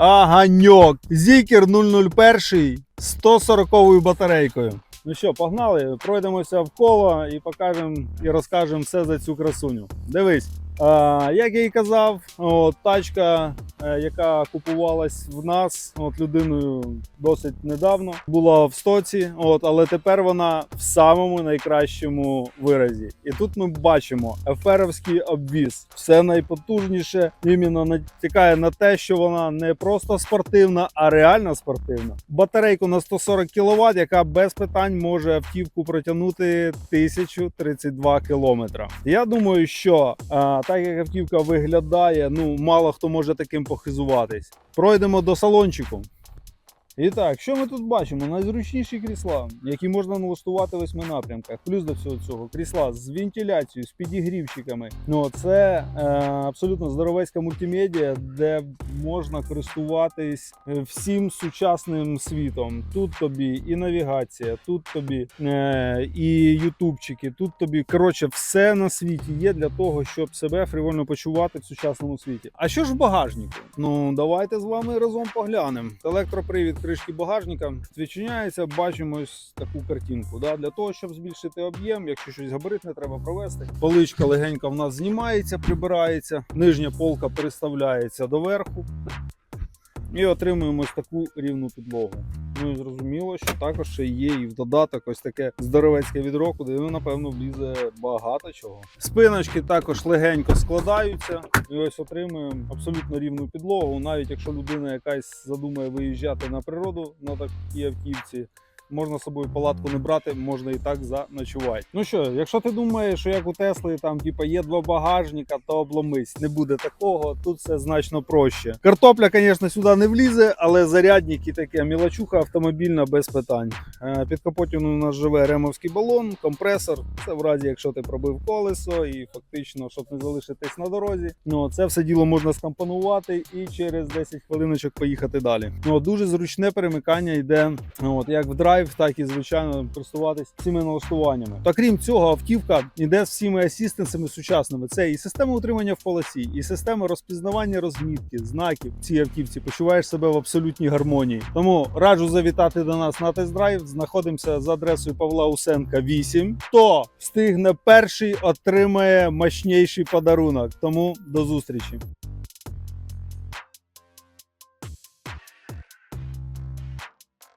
Аганьок. Зікер 001 140 батарейкою. Ну що, погнали, пройдемося в коло і покажемо і розкажемо все за цю красуню. Дивись, а, як я і казав, от, тачка, яка купувалась в нас от, людиною досить недавно, була в стоці, от, але тепер вона в самому найкращому виразі. І тут ми бачимо еферовський обвіз. Все найпотужніше іменно натякає на те, що вона не просто спортивна, а реально спортивна. Батарейку на 140 кВт, яка без питань може автівку протягнути 1032 км. Я думаю, що а, так як автівка виглядає, ну мало хто може таким похизуватись. Пройдемо до салончику. І так, що ми тут бачимо? Найзручніші крісла, які можна налаштувати в восьми напрямках. Плюс до всього цього крісла з вентиляцією, з підігрівчиками. Ну це е, абсолютно здоровецька мультимедіа, де можна користуватись е, всім сучасним світом. Тут тобі і навігація, тут тобі е, і ютубчики, тут тобі коротше все на світі є для того, щоб себе фривольно почувати в сучасному світі. А що ж в багажнику? Ну давайте з вами разом поглянемо. Електропривід кришки багажника відчиняється. Бачимо ось таку картинку. Да? Для того, щоб збільшити об'єм, якщо щось габаритне треба провести. Поличка легенька в нас знімається, прибирається. Нижня полка переставляється доверху. І отримуємо ось таку рівну підлогу. Ну і зрозуміло, що також ще є і в додаток ось таке здоровецьке відро, куди ну, напевно влізе багато чого. Спиночки також легенько складаються, і ось отримуємо абсолютно рівну підлогу. Навіть якщо людина якась задумає виїжджати на природу на такій автівці. Можна з собою палатку не брати, можна і так заночувати. Ну що, якщо ти думаєш, що як у Тесли там типа є два багажника, то обломись. Не буде такого. Тут все значно проще. Картопля, звісно, сюди не влізе, але зарядник і таке мілочуха автомобільна без питань. Е, Під капотом у нас живе ремовський балон, компресор. Це в разі, якщо ти пробив колесо, і фактично, щоб не залишитись на дорозі. Ну це все діло можна скомпонувати і через 10 хвилиночок поїхати далі. Ну дуже зручне перемикання йде. От як в драйв, так і звичайно користуватись цими налаштуваннями. Та крім цього, автівка йде з всіми асістенсами сучасними. Це і система утримання в полосі, і система розпізнавання розмітки, знаків. В цій автівці почуваєш себе в абсолютній гармонії. Тому раджу завітати до нас на тест-драйв. Знаходимося за адресою Павла Усенка 8. Хто встигне перший, отримає мощніший подарунок. Тому до зустрічі.